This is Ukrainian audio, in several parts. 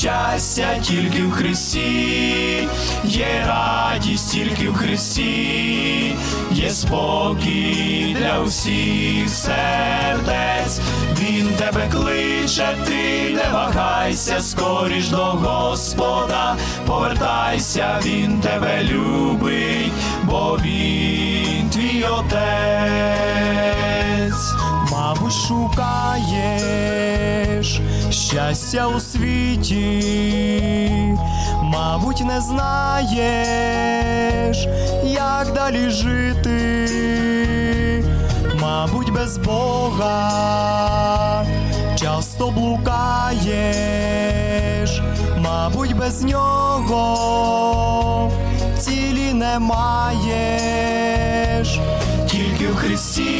щастя, тільки в Христі, є радість, тільки в Христі, є спокій для усіх сердець. Він тебе кличе, ти не вагайся, скоріш до Господа, повертайся, він тебе любить, бо він твій отець. Мабуть, шукаєш щастя у світі, мабуть, не знаєш, як далі жити, мабуть, без Бога часто блукаєш, мабуть, без нього цілі не маєш, тільки в Христі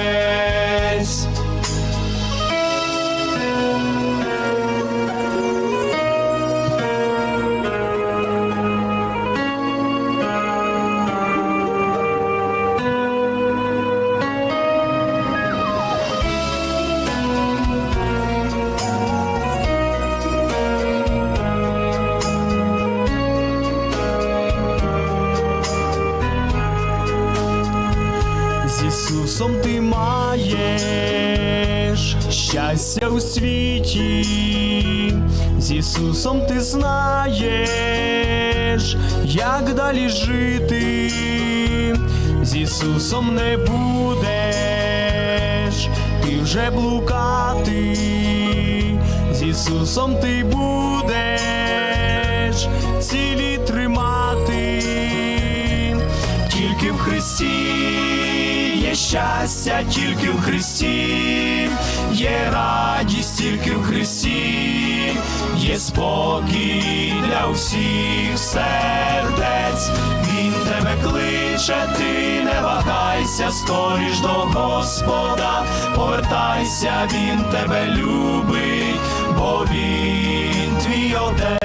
З Ісусом ти маєш щастя у світі, з Ісусом ти знаєш, як далі жити, з Ісусом не будеш ти вже блукати, з Ісусом ти будеш цілі тримати. Тільки в Христі щастя, тільки в Христі, є радість, тільки в Христі, є спокій для усіх сердець. Він тебе кличе, ти не вагайся, скоріш до Господа, повертайся, він тебе любить, бо він твій отець.